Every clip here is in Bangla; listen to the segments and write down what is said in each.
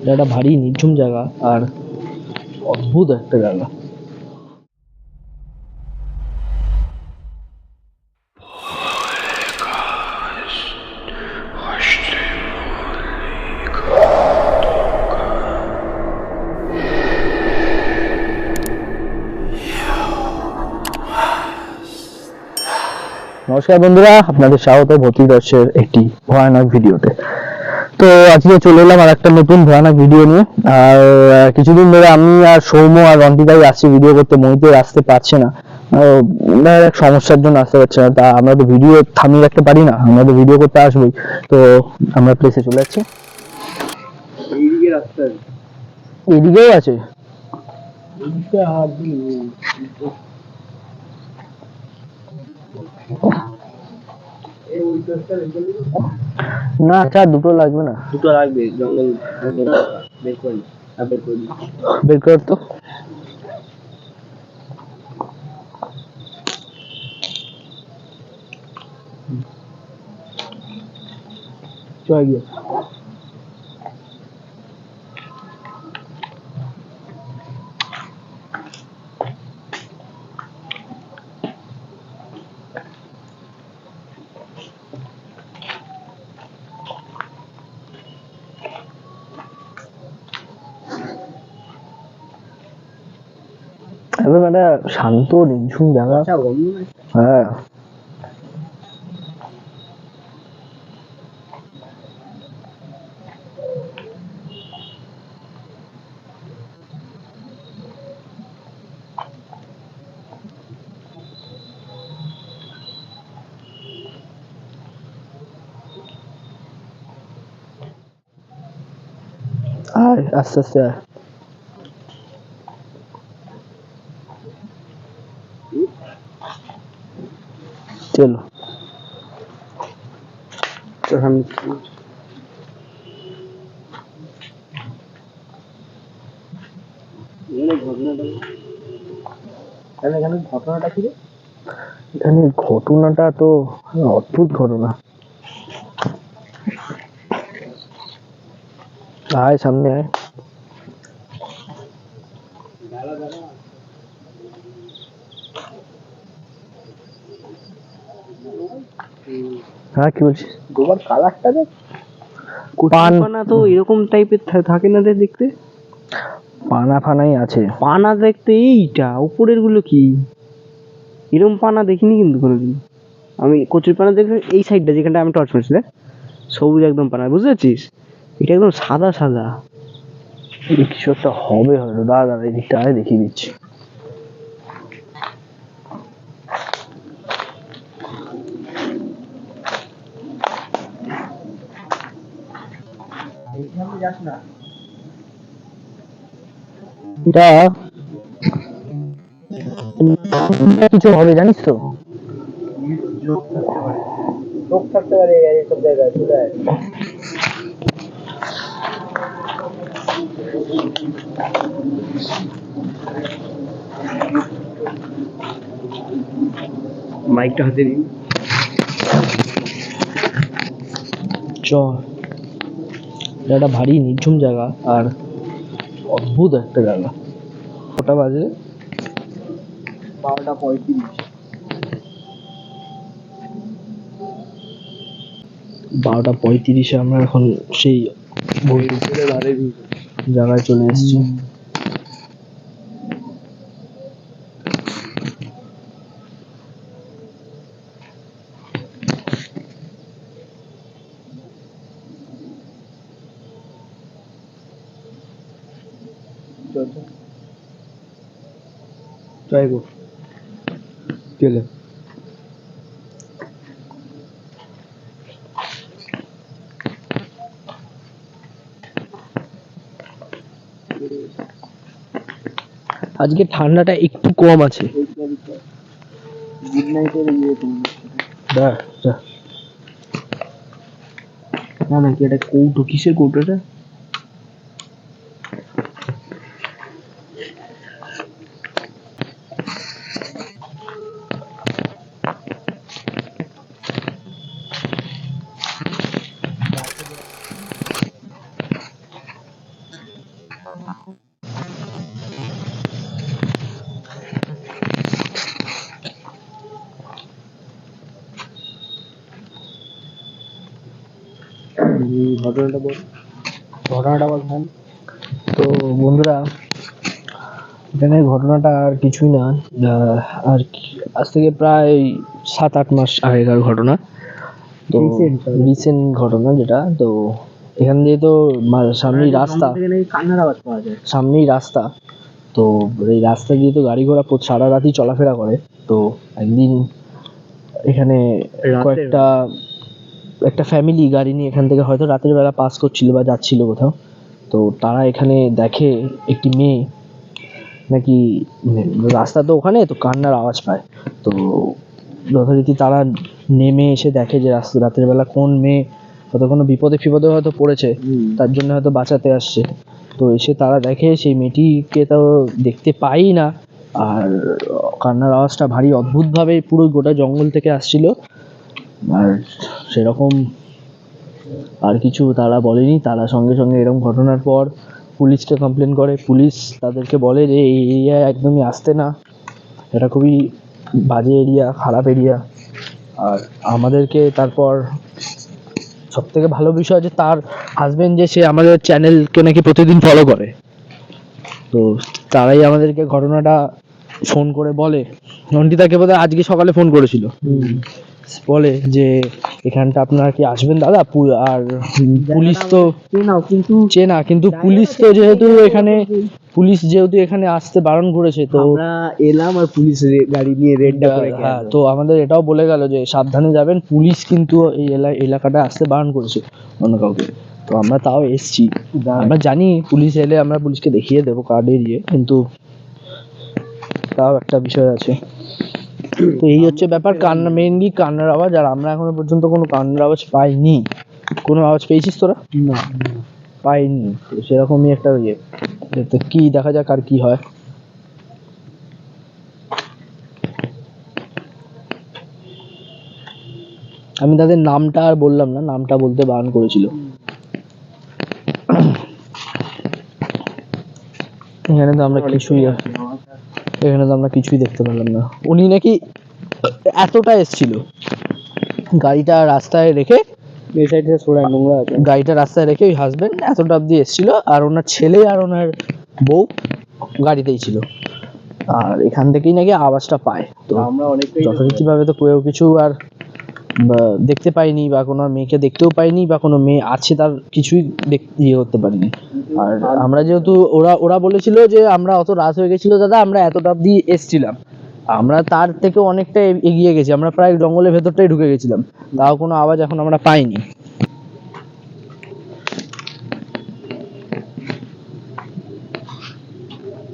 এটা একটা ভারী নির্ঝুম জায়গা আর অদ্ভুত একটা জায়গা। নমস্কার বন্ধুরা, আপনাদের স্বাগত ভর্তি দর্শের একটি ভয়ানক ভিডিওতে। তো আজকে চলে এলাম আর একটা নতুন ভয়ানক ভিডিও নিয়ে। আর কিছুদিন ধরে আমি আর সৌম্য আর রন্টিদাই আসছি ভিডিও করতে মহিতে আসতে পারছে না। এক সমস্যার জন্য আসতে পারছে না। তা আমরা তো ভিডিও থামিয়ে রাখতে পারি না আমরা তো ভিডিও করতে আসবোই। তো আমরা প্লেসে চলে যাচ্ছি। এদিকেও আছে? না চা দুটো লাগবে না। দুটো লাগবে জঙ্গল বের করে বের করে বের কর তো। চলে গিয়ে। একটা শান্ত নিঝুম জায়গা আচ্ছা গন্ধ নাই হ্যাঁ আয় আস্তে আস্তে আয় চলো তো আমি এখানে ঘটনাটা এখানে এখানে ঘটনাটা কি এখানে ঘটনাটা তো অদ্ভুত ঘটনা। আয় সামনে আয়। হ্যাঁ কি বলছিস? গোবার কালারটা দেখ। পান। পানা তো এরকম টাইপের থাকে না রে দেখতে? পানা ফানাই আছে। পানা দেখতে এইটা উপরেরগুলো কি? এরকম পানা দেখিনি কিন্তু কোনোদিন। আমি কচুর পানা দেখলে এই সাইডটা যেখানটা আমি টর্চ মারছি দেখ। সবুজ একদম পানা বুঝতে পারছিস এটা একদম সাদা সাদা। কিছু একটা হবে হয়তো? দাঁড়া দাঁড়া এই দিকটা আয় দেখিয়ে দিচ্ছি। এটা কিছু হবে জানিস তো? লোক থাকতে পারে এইসব জায়গায় মাইকটা হাতে দিন চ এটা একটা ভারী নির্ঝুম জায়গা আর অদ্ভুত একটা জায়গা। কটা বাজে? বারোটা পঁয়ত্রিশ। বারোটা পঁয়ত্রিশে আমরা এখন সেই জায়গায় চলে এসেছি। ট্রাই কর আজকে ঠান্ডাটা একটু কম আছে। না না কি এটা কৌটো? কিসের কৌটো এটা? ঘটনাটা বল। ঘটনাটা তো বন্ধুরা এখানে ঘটনাটা আর কিছুই না। আর আজ থেকে প্রায় সাত আট মাস আগেকার ঘটনা। তো রিসেন্ট ঘটনা যেটা তো এখান দিয়ে তো সামনেই রাস্তা। পাওয়া যায়। সামনেই রাস্তা। তো এই রাস্তা দিয়ে তো গাড়ি ঘোড়া সারা রাতই চলাফেরা করে। তো একদিন এখানে কয়েকটা একটা ফ্যামিলি গাড়ি নিয়ে এখান থেকে হয়তো রাতের বেলা পাস করছিল বা যাচ্ছিল কোথাও। তো তারা এখানে দেখে একটি মেয়ে নাকি মানে রাস্তা তো ওখানে তো কান্নার আওয়াজ পায়। তো যথারীতি তারা নেমে এসে দেখে যে রাস্তা রাতের বেলা কোন মেয়ে হয়তো কোনো বিপদে ফিপদে হয়তো পড়েছে তার জন্য হয়তো বাঁচাতে আসছে। তো এসে তারা দেখে সেই মেয়েটিকে তো দেখতে পাই না আর কান্নার আওয়াজটা ভারী অদ্ভুতভাবে পুরো গোটা জঙ্গল থেকে আসছিল। আর সেরকম আর কিছু তারা বলেনি। তারা সঙ্গে সঙ্গে এরকম ঘটনার পর পুলিশকে কমপ্লেন করে। পুলিশ তাদেরকে বলে যে, এই এরিয়ায় একদমই আসতে না। এটা খুবই বাজে এরিয়া খারাপ এরিয়া আর আমাদেরকে তারপর সব থেকে ভালো বিষয় যে তার হাজবেন্ড যে, সে আমাদের চ্যানেলকে নাকি প্রতিদিন ফলো করে। তো তারাই আমাদেরকে ঘটনাটা ফোন করে বলে। নন্দিতাকে বোধহয় আজকে সকালে ফোন করেছিল। বলে যে এখানটা আপনারা কি আসবেন দাদা? আর পুলিশ তো কিন্তু চেনা কিন্তু পুলিশ তো যেহেতু এখানে পুলিশ যেহেতু এখানে আসতে বারণ করেছে তো এলাম আর পুলিশ গাড়ি নিয়ে রেডটা করে হ্যাঁ তো আমাদের এটাও বলে গেল যে সাবধানে যাবেন পুলিশ কিন্তু এই এলা- এলাকাটা আসতে বারণ করেছে অন্য কাউকে। তো আমরা তাও এসছি। আমরা জানি পুলিশ এলে আমরা পুলিশকে দেখিয়ে দেবো কার্ড এরিয়ে কিন্তু তাও একটা বিষয় আছে। তো এই হচ্ছে ব্যাপার কান্না মেইনলি কান্নার আওয়াজ আর আমরা এখনও পর্যন্ত কোনো কান্নার আওয়াজ পাইনি। কোনো আওয়াজ পেয়েছিস তোরা? না পাইনি। তো সেরকমই একটা ইয়ে। তো কি দেখা যাক আর কি হয়। আমি তাদের নামটা আর বললাম না নামটা বলতে বারণ করেছিল। এখানে তো আমরা কিছুই এখানে তো আমরা কিছুই দেখতে পেলাম না। উনি নাকি এতটা এসছিল। গাড়িটা রাস্তায় রেখে এই সাইডে সরাই নোংরা আছে। গাড়িটা রাস্তায় রেখে ওই হাজবেন্ড এতটা অব্দি এসেছিল আর ওনার ছেলে আর ওনার বউ গাড়িতেই ছিল। আর এখান থেকেই নাকি আওয়াজটা পায়। তো আমরা অনেকটাই যথারীতিভাবে তো কেউ কিছু আর দেখতে পাইনি বা কোনো মেয়েকে দেখতেও পাইনি বা কোনো মেয়ে আছে তার কিছুই ইয়ে করতে পারিনি। আর আমরা যেহেতু ওরা ওরা বলেছিল যে আমরা অত রাত হয়ে গেছিল দাদা, আমরা এতটা অব্দি এসছিলাম। আমরা তার থেকে অনেকটা এগিয়ে গেছি। আমরা প্রায় জঙ্গলের ভেতরটাই ঢুকে গেছিলাম। তাও কোনো আওয়াজ এখন আমরা পাইনি।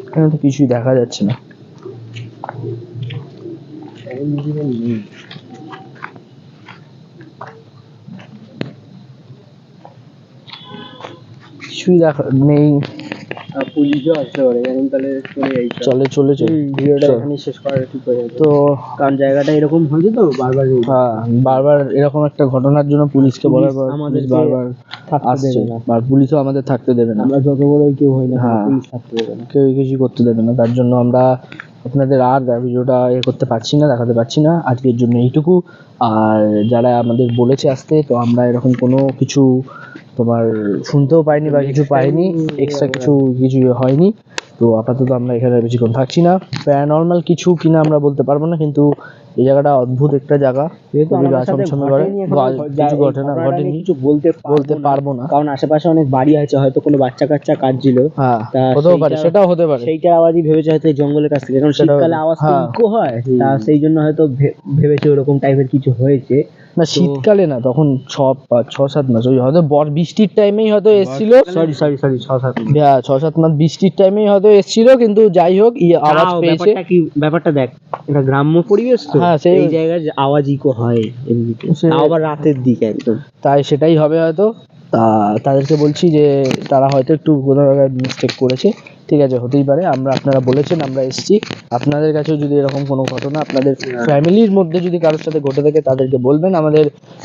এখানে তো কিছুই দেখা যাচ্ছে না। কিছুই দেখা নেই পুলিশও আসতে পারে এখন তাহলে চলে যাই চলে চলেছে ভিডিওটা এখানে শেষ করা ঠিক হয়ে যাবে। তো কারণ জায়গাটা এরকম হয়েছে তো বারবার হ্যাঁ বারবার এরকম একটা ঘটনার জন্য পুলিশকে বলার পর পুলিশ আমাদেরকে বারবার থাকতে দেবে না। আর পুলিশও আমাদের থাকতে দেবে না। আমরা যত বড়ই কেউ হই না হ্যাঁ। পুলিশ থাকতে দেবে না। কেউ কিছু করতে দেবে না। তার জন্য আমরা আপনাদের আর ভিডিওটা এ করতে পারছি না দেখাতে পারছি না। আজকের জন্য এইটুকু। আর যারা আমাদের বলেছে আসতে তো আমরা এরকম কোনো কিছু তোমার শুনতেও পাইনি বা কিছু পাইনি এক্সট্রা কিছু কিছু হয়নি। তো আপাতত আমরা এখানে বেশিক্ষণ থাকছি না। প্যারানর্মাল কিছু কিনা আমরা বলতে পারব না, কিন্তু এই জায়গাটা অদ্ভুত একটা জায়গা। যেহেতু খুবই গা সাথে করে কিছু এই ঘটনা ঘটেনি। কিছু বলতে বলতে পারব না। কারণ আশেপাশে অনেক বাড়ি আছে হয়তো কোনো বাচ্চা কাচ্চা কাটছিল। হ্যাঁ হতেও পারে সেটাও হতে পারে। সেইটার আওয়াজই ভেবেছে হয়তো জঙ্গলের কাছ থেকে। কারণ শীতকালে আওয়াজ তো হ্যাঁ। হয় তা সেই জন্য হয়তো ভেবেছে ওরকম টাইপের কিছু হয়েছে। না শীতকালে না তখন ছ ছ সাত মাস ওই হয়তো বর বৃষ্টির টাইমেই হয়তো এসছিল। সরি সরি সরি ছ সাত হ্যাঁ ছ সাত মাস বৃষ্টির টাইমেই হয়তো এসছিল কিন্তু যাই হোক ইয়ে আওয়াজ পেয়েছে। ব্যাপারটা দেখ এটা গ্রাম্য পরিবেশ তো। হ্যাঁ, এই জায়গায় আওয়াজ ইকো হয় এমনিতে। আবার রাতের দিকে একদম। তাই সেটাই হবে হয়তো। তা তাদেরকে বলছি যে তারা হয়তো একটু কোনো মিস্টেক করেছে। ঠিক আছে হতেই পারে। আমরা আপনারা বলেছেন আমরা এসেছি। আপনাদের কাছেও যদি এরকম কোনো ঘটনা আপনাদের ফ্যামিলির মধ্যে যদি কারোর সাথে ঘটে থাকে তাদেরকে বলবেন। আমাদের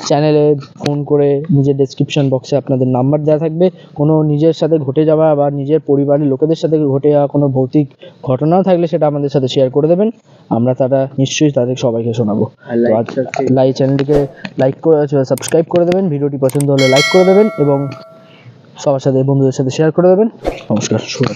চ্যানেলে ফোন করে নিজের ডেসক্রিপশন বক্সে আপনাদের নাম্বার দেওয়া থাকবে। কোনো নিজের সাথে ঘটে যাওয়া বা নিজের পরিবারের লোকেদের সাথে ঘটে যাওয়া কোনো ভৌতিক ঘটনাও থাকলে সেটা আমাদের সাথে শেয়ার করে দেবেন। আমরা তারা নিশ্চয়ই তাদের সবাইকে শোনাবো। লাইক চ্যানেলটিকে লাইক করে সাবস্ক্রাইব করে দেবেন। ভিডিওটি পছন্দ হলে লাইক করে দেবেন এবং সবার সাথে বন্ধুদের সাথে শেয়ার করে দেবেন। নমস্কার শুভ